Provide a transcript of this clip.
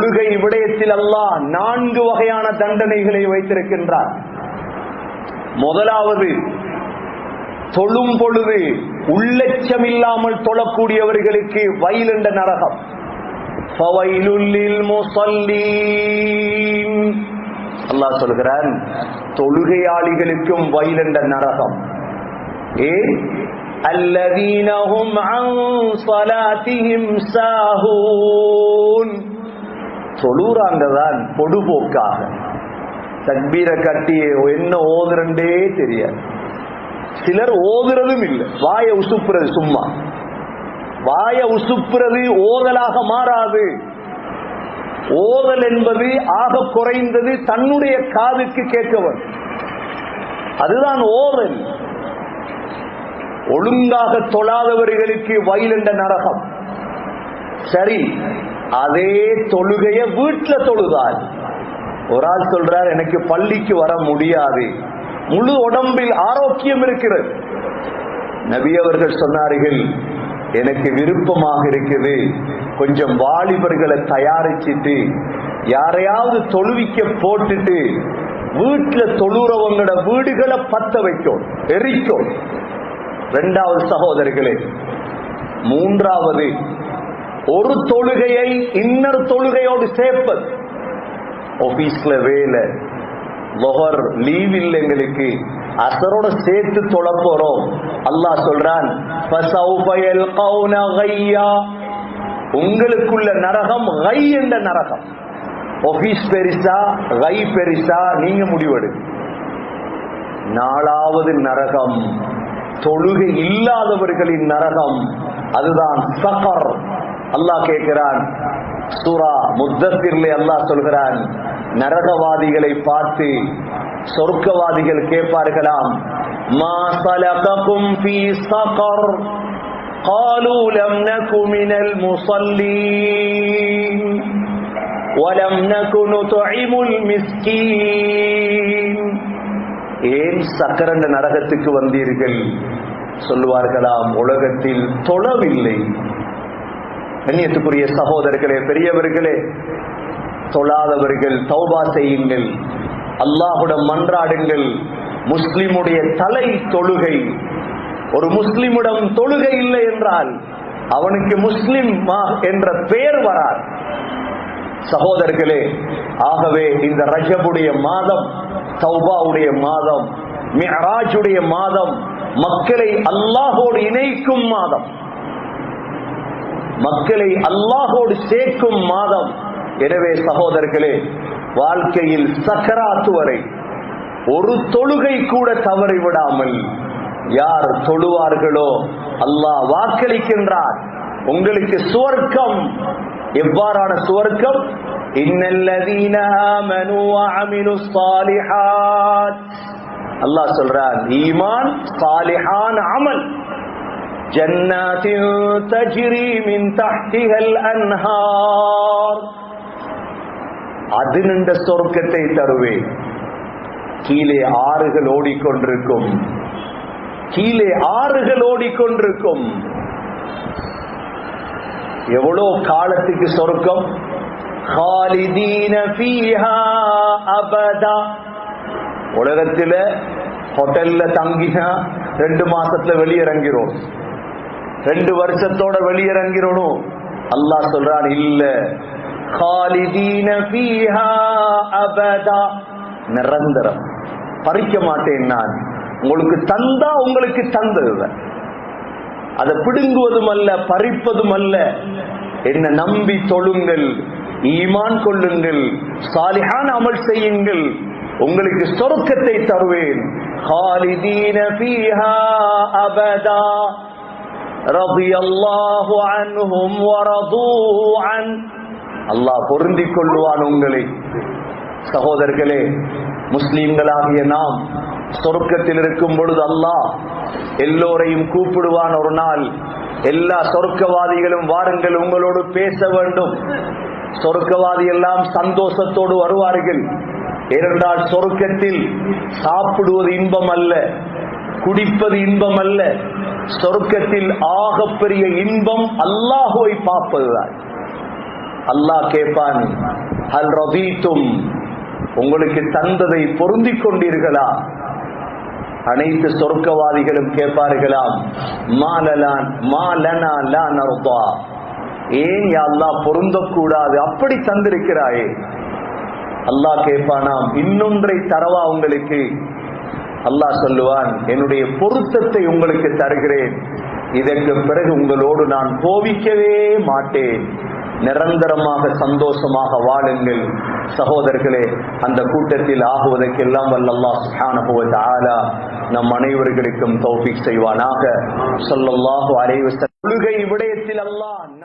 தொழுகை விடயத்தில் அல்லாஹ் நான்கு வகையான தண்டனைகளை வைத்திருக்கின்றார். முதலாவது தொழும் பொழுது உள்ளச்சம் இல்லாமல் தொழக்கூடியவர்களுக்கு வயல் என்ற நரகம். அல்லாஹ் சொல்கிறான் தொழுகையாளிகளுக்கும் வயல் என்ற நரகம். ஏ? அல்லதீனஹும் அன் ஸலாத்திஹிம் சாஹூன். தொழுறாங்க தான் பொடுபோக்காக. தக்பீரை கட்டி என்ன ஓதுறண்டே தெரியாது. சிலர் ஓதுறதும் இல்லை. வாய உசுப்புறது சும்மா. வாய உசுப்புறது ஓதலாக மாறாது. ஓதல் என்பது ஆக குறைந்தது தன்னுடைய காதுக்கு கேட்கவர். அதுதான் ஓதல் ஒழுங்காக தொழாதவர்களுக்கு வயலண்ட நரகம். சரி. அதே தொழுகைய வீட்டுல தொழுதால். ஒரு ஆள் சொல்றார் எனக்கு பள்ளிக்கு வர முடியாது. முழு உடம்பில் ஆரோக்கியம் இருக்கிறது. நபி அவர்கள் சொன்னார்கள் எனக்கு விருப்பமாக இருக்குது. கொஞ்சம் வாலிபர்களை தயாரிச்சிட்டு யாரையாவது தொழுவிக்க போட்டுட்டு வீட்டுல தொழுறவங்களோட வீடுகளை பத்த வைக்கும் எரிக்கும் இரண்டாவது சகோதரர்களே மூன்றாவது ஒரு தொழுகையை இன்னொரு தொழுகையோடு சேர்ப்பது. ஆபீஸ்ல வேலை லொஹர் லீவ் இல்லை எங்களுக்கு. அசரோட சேர்த்து தொழ போறோம். அல்லாஹ் சொல்றான் உங்களுக்குள்ள நரகம் கை என்ற நரகம். ஒஃபீஸ் பெரிசா கை பெரிசா நீங்க முடிவெடு. நாலாவது நரகம் தொழுகை இல்லாதவர்களின் நரகம் அதுதான் சகர். அல்லாஹ் கேட்கிறான் சூரா முத்தத்திலே அல்லாஹ் சொல்கிறான் நரகவாதிகளை பார்த்து சொர்க்கவாதிகள் கேட்பார்களாம் மா சலககும் ஃபீ சகர் قالوا لم نك من المصلين ولم نك نطعم المسكين ஏன் சக்கரண்ட நரகத்துக்கு வந்தீர்கள் சொல்லுவார்களாம் உலகத்தில் தொழவில்லை கண்ணியத்துக்குரிய சகோதரர்களே பெரியவர்களே தொழாதவர்கள் தௌபா செய்யுங்கள். அல்லாஹுடன் மன்றாடுங்கள். முஸ்லிமுடைய தலை தொழுகை. ஒரு முஸ்லிமிடம் தொழுகை இல்லை என்றால் அவனுக்கு முஸ்லிம் என்ற பெயர் வரார் சகோதரர்களே ஆகவே இந்த ரஜபுடைய மாதம் சௌபாவுடைய மாதம் மிஹராஜுடைய மாதம் மக்களை அல்லாஹோடு இணைக்கும் மாதம். மக்களை அல்லாஹோடு சேர்க்கும் மாதம். எனவே சகோதரர்களே வாழ்க்கையில் சக்கராத்து வரை ஒரு தொழுகை கூட தவறி விடாமல் யார் தொழுவார்களோ அல்லாஹ் வாக்களிக்கின்றார். உங்களுக்கு சுவர்க்கம். எவ்வாறான சுவர்க்கம்? அல்லாஹ் சொல்றான் ஈமான் சாலிஹான் அமல். ஜன்னாத்தின் தஜ்ரி மின் தஹ்திஹல் அன்ஹார் அது நின்ற சொர்க்கத்தை தருவேன் கீழே ஆறுகள் ஓடிக்கொண்டிருக்கும் கீழே ஆறுகள் ஓடிக்கொண்டிருக்கும் எவ்வளோ காலத்துக்கு சொர்க்கம் خالدين فيها أبدا உலகத்துல ஹோட்டல்ல தங்கினா ரெண்டு மாசத்துல வெளியிறங்கிறோம் ரெண்டு வருஷத்தோட வெளியிறங்கிறோம் அல்லாஹ் சொல்றான் இல்ல. நிரந்தரம். பறிக்க மாட்டேன் நான். உங்களுக்கு தந்தா உங்களுக்கு தந்ததுதான் அதை பிடுங்குவதும் அல்ல பறிப்பதும் அல்ல. என்ன நம்பி தொழுங்கள் ஈமான் கொள்ளுங்கள் சாலிஹான் அமல் செய்யுங்கள். உங்களுக்கு சொருக்கத்தை தருவேன். காலிதீன பீஹா அபதா. رضي الله عنهم ورضوا عن அல்லாஹ் பொருந்திக் கொள்வான் உங்களை சகோதரர்களே முஸ்லிம்களாகிய நாம் சொர்க்கத்தில் இருக்கும் பொழுது அல்லாஹ் எல்லோரையும் கூப்பிடுவான் ஒரு நாள் எல்லா சொர்க்கவாதிகளும் வாருங்கள் உங்களோடு பேச வேண்டும் சொர்க்கவாதி எல்லாம் சந்தோஷத்தோடு வருவார்கள் ஏனென்றால் சொர்க்கத்தில் சாப்பிடுவது இன்பம் அல்ல குடிப்பது இன்பம் அல்ல சொர்க்கத்தில் ஆகப்பெரிய இன்பம் அல்லாஹுவை பார்ப்பதுதான். அல்லாஹ் கேட்பான் அல் ரதீத்தும் உங்களுக்கு தந்ததை பொருந்திக் கொண்டீர்களா? அனைத்து சொர்க்கவாதிகளும் கேட்பார்களாம் மாலலான் மாலனா லா நர்தா. ஏன் அல்லாஹ் பொருந்தக்கூடாது? அப்படி தந்திருக்கிறாயே. அல்லாஹ் கேட்பானாம் இன்னொன்றை தரவா உங்களுக்கு? அல்லாஹ் சொல்லுவான் என்னுடைய பொருத்தத்தை உங்களுக்கு தருகிறேன். இதற்கு பிறகு உங்களோடு நான் கோபிக்கவே மாட்டேன். நிரந்தரமாக சந்தோஷமாக வாழுங்கள். சகோதரர்களே அந்த கூட்டத்தில் ஆகுவதற்கெல்லாம் வல்லல்லாஹ் சுப்ஹானஹு வ தஆலா நம் அனைவர்களுக்கும் தௌஃபீக் செய்வானாக. ஸல்லல்லாஹு அலைஹி வஸல்லம். தொழுகை விடயத்தில் அல்லாஹ்